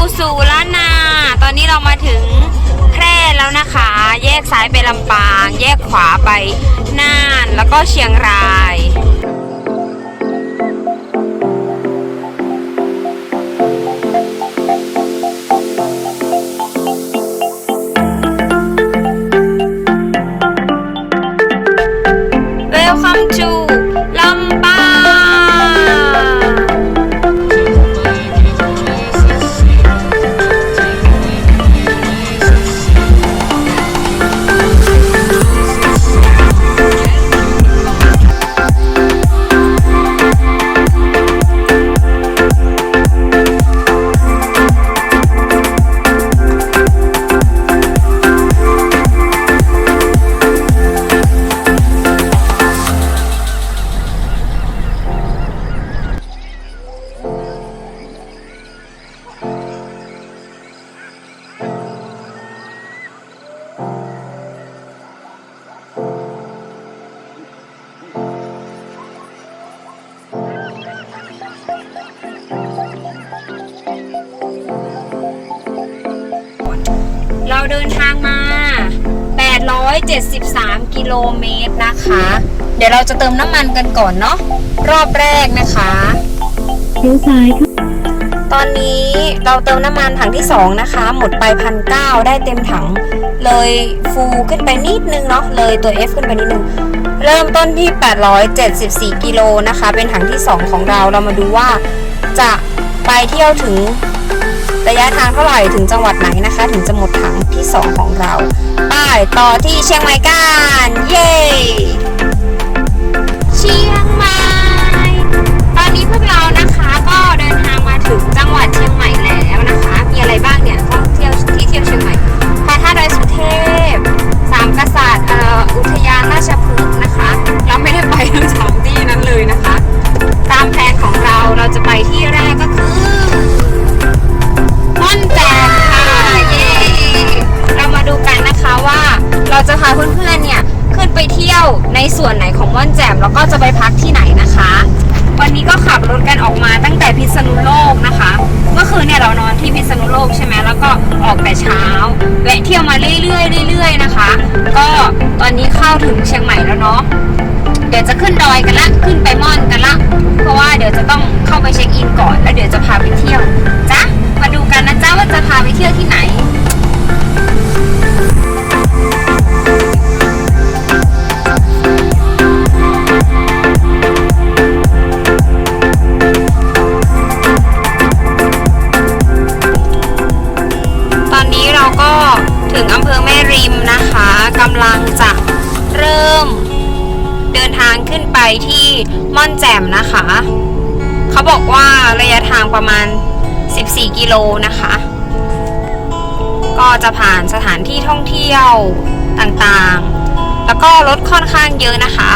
ูสู่ล้านนา ตอนนี้เรามาถึงแพร่แล้วนะคะ แยกซ้ายไปลำปาง แยกขวาไปน่าน แล้วก็เชียงราย 873 กิโลเมตรนะคะ เดี๋ยวเราจะเติมน้ำมันกันก่อนเนาะรอบแรกนะคะเลี้ยวซ้ายค่ะตอนนี้เราเติมน้ำมันถังที่ 2 นะคะ หมดไปพันเได้เต็มถัง เลยฟูขึ้นไปนิดนึงเนาะเลยตัว F ขึ้นไปนิดนึง เริ่มต้นที่ 874 กิโลนะคะ เป็นถังที่ 2 ของเราเรามาดูว่าจะไปเที่ยวถึง ระยะทางเท่าไหร่ถึงจังหวัดไหนนะคะ ถึงจะหมดถังที่ 2 ของเรา ไป้ายต่อที่เชียงใหม่กัน เย้ ส่วนไหนของม่อนแจ่มแล้วก็จะไปพักที่ไหนนะคะ วันนี้ก็ขับรถกันออกมาตั้งแต่พิษณุโลกนะคะเมื่อคืนเนี่ยเรานอนที่พิษณุโลกใช่ไหมแล้วก็ออกแต่เช้าแวะเที่ยวมาเรื่อยๆเรื่อยๆนะคะ ก็ตอนนี้เข้าถึงเชียงใหม่แล้วเนาะเดี๋ยวจะขึ้นดอยกันละขึ้นไปม่อนกันละเพราะว่าเดี๋ยวจะต้องเข้าไปเช็คอินก่อน แล้วเดี๋ยวจะพาไปเที่ยวจ้ะมาดูกันนะจ๊ะว่าจะพาไปเที่ยวที่ไหน ที่ม่อนแจ่มนะคะ เขาบอกว่าระยะทางประมาณ 14 กิโลนะคะ ก็จะผ่านสถานที่ท่องเที่ยวต่างๆ แล้วก็รถค่อนข้างเยอะนะคะ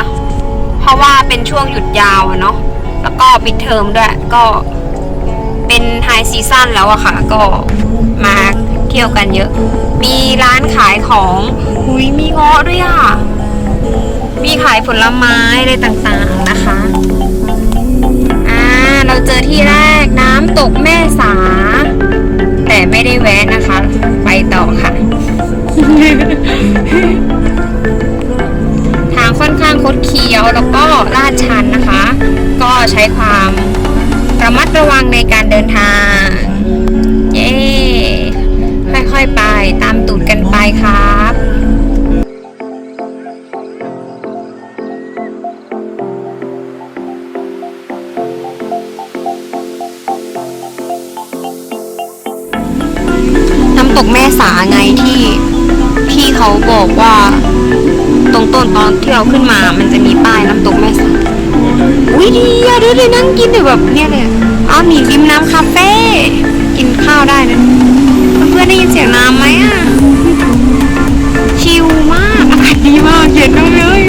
เพราะว่าเป็นช่วงหยุดยาวเนาะ แล้วก็ปิดเทอมด้วย ก็เป็นไฮซีซั่นแล้วอะค่ะ ก็มาเที่ยวกันเยอะ มีร้านขายของหุยมีเงาะด้วยอะ มีขายผลไม้อะไรต่างๆนะคะ อ่า เราเจอที่แรกน้ำตกแม่สา แต่ไม่ได้แวะนะคะ ไปต่อค่ะ ทางค่อนข้างคดเคี้ยวแล้วก็ลาดชันนะคะ ก็ใช้ความระมัดระวังในการเดินทาง เย้ ค่อยๆไป เราขึ้นมา มันจะมีป้ายน้ำตกแม่สาอุ้ยดีอะดูดินั่งกินแบบเนี่ยเลยอ้าวมีริมน้ำคาเฟ่กินข้าวได้นะเพื่อนได้ยินเสียงน้ำไหมอะชิลมากอากาศดีมากเย็นมากเลย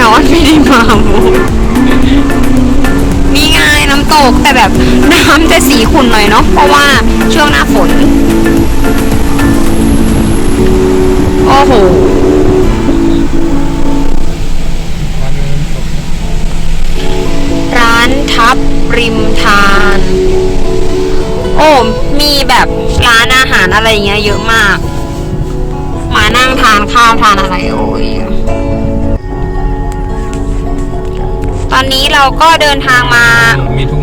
นอนไม่ได้มาโมนี่ไงน้ำตกแต่แบบน้ำจะสีขุ่นหน่อยเนาะเพราะว่าช่วงหน้าฝน โอ้โหร้านทับริมทาน โอ้มีแบบร้านอาหารอะไรเงี้ยเยอะมาก มานั่งทานข้าวทานอะไรโอ้ยตอนนี้เราก็เดินทางมา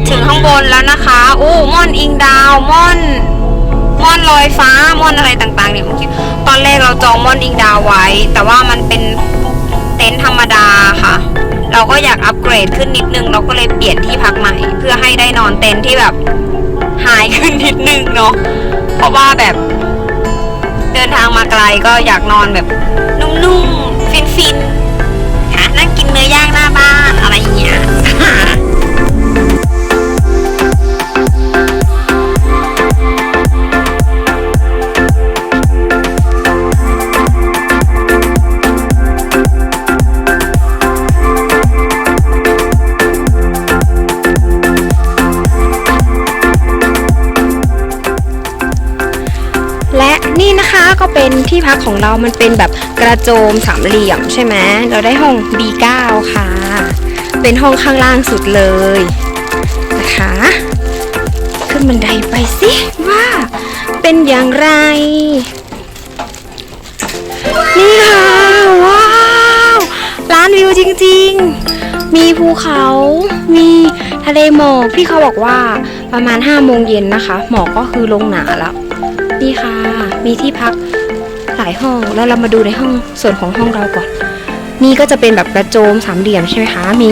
ถึงข้างบนแล้วนะคะ อู้ม่อนอิงดาวม่อนม่อนลอยฟ้าม่อนอะไรต่างๆเนี่ยเมื่อกี้ อนแรกเราจองม่อนอิงดาวไว้ แต่ว่ามันเป็นเต็นท์ธรรมดาค่ะ เราก็อยากอัปเกรดขึ้นนิดนึง เราก็เลยเปลี่ยนที่พักใหม่ เพื่อให้ได้นอนเต็นท์ที่แบบหายขึ้นนิดนึงเนาะเพราะว่าแบบเดินทางมาไกลก็อยากนอนแบบนุ่มๆฟิน ที่พักของเรามันเป็นแบบกระโจมสามเหลี่ยมใช่ไหมเราได้ห้อง B9 ค่ะ เป็นห้องข้างล่างสุดเลยนะคะ ขึ้นบันไดไปสิว่าเป็นอย่างไร นี่ค่ะว้าวร้านวิวจริงๆ มีภูเขา มีทะเลหมอกพี่เขาบอกว่าประมาณ5โมงเย็นนะคะ หมอกก็คือลงหนาแล้ว นี่ค่ะ มีที่พัก ลายห้อง แล้วเรามาดูในห้องส่วนของห้องเราก่อน นี่ก็จะเป็นแบบกระโจมสามเหลี่ยมใช่ไหมคะ มี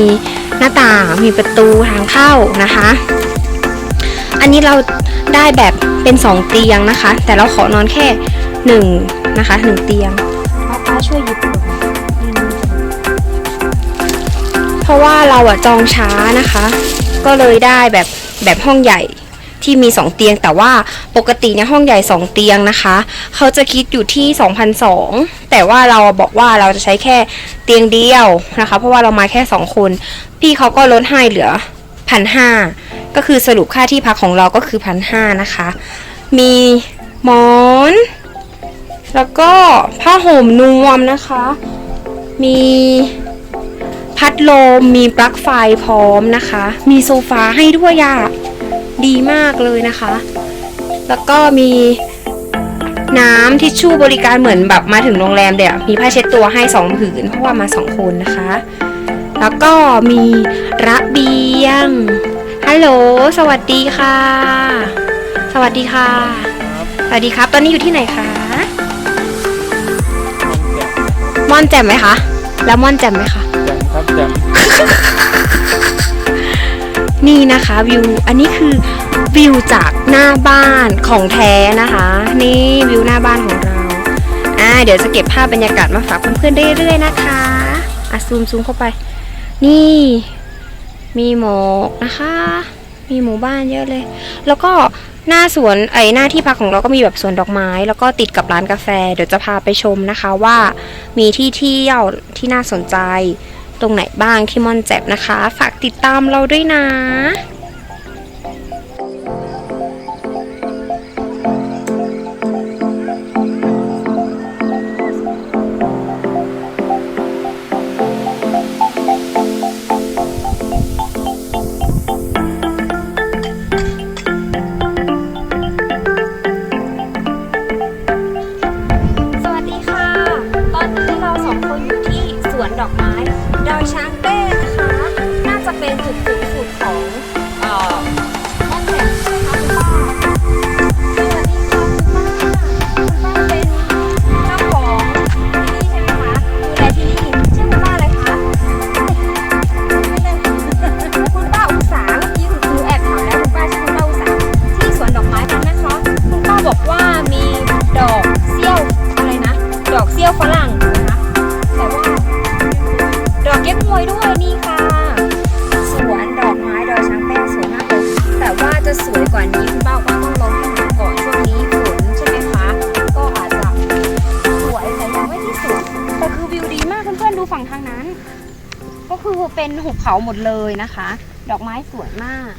หน้าต่าง มีประตูทางเข้านะคะ อันนี้เราได้แบบเป็นสองเตียงนะคะ แต่เราขอนอนแค่หนึ่งนะคะหนึ่งเตียงป้าป้าช่วยหยิบเพราะว่าเราอะจองช้านะคะ ก็เลยได้แบบแบบห้องใหญ่ ที่มี 2 เตียง แต่ว่าปกติเนี่ยห้องใหญ่ 2 เตียงนะคะ เขาจะคิดอยู่ที่ 2,002แต่ว่าเราบอกว่าเราจะใช้แค่เตียงเดียวนะคะ เพราะว่าเรามาแค่ 2 คน พี่เขาก็ลดให้เหลือพันห้าก็คือสรุปค่าที่พักของเราก็คือพันห้านะคะ มีหมอน แล้วก็ผ้าห่มนวมนะคะ มีพัดลม มีปลั๊กไฟพร้อมนะคะ มีโซฟาให้ด้วยอะ ดีมากเลยนะคะ แล้วก็มีน้ำทิชชู่บริการเหมือนแบบมาถึงโรงแรมเดี๋ยวมีผ้าเช็ดตัวให้สองผืนเพราะว่ามาสองคนนะคะ แล้วก็มีระเบียงฮัลโหลสวัสดีค่ะ สวัสดีค่ะ สวัสดีครับ ตอนนี้อยู่ที่ไหนคะม่อนแจ่มไหมคะ แล้วม่อนแจ่มไหมคะแจ่มครับแจ่ม นี่นะคะวิวอันนี้คือวิวจากหน้าบ้านของแท้นะคะ นี่วิวหน้าบ้านของเราอ่าเดี๋ยวจะเก็บภาพบรรยากาศมาฝากเพื่อนๆเรื่อยๆนะคะอะซูมซูมเข้าไป นี่ มีหมอกนะคะ มีหมู่บ้านเยอะเลย แล้วก็หน้าสวนไอหน้าที่พักของเราก็มีแบบสวนดอกไม้ แล้วก็ติดกับร้านกาแฟ เดี๋ยวจะพาไปชมนะคะว่ามีที่เที่ยวที่น่าสนใจ ตรงไหนบ้างที่มอนแจ็บนะคะ ฝากติดตามเราด้วยนะ เขาหมดเลยนะคะ ดอกไม้สวยมาก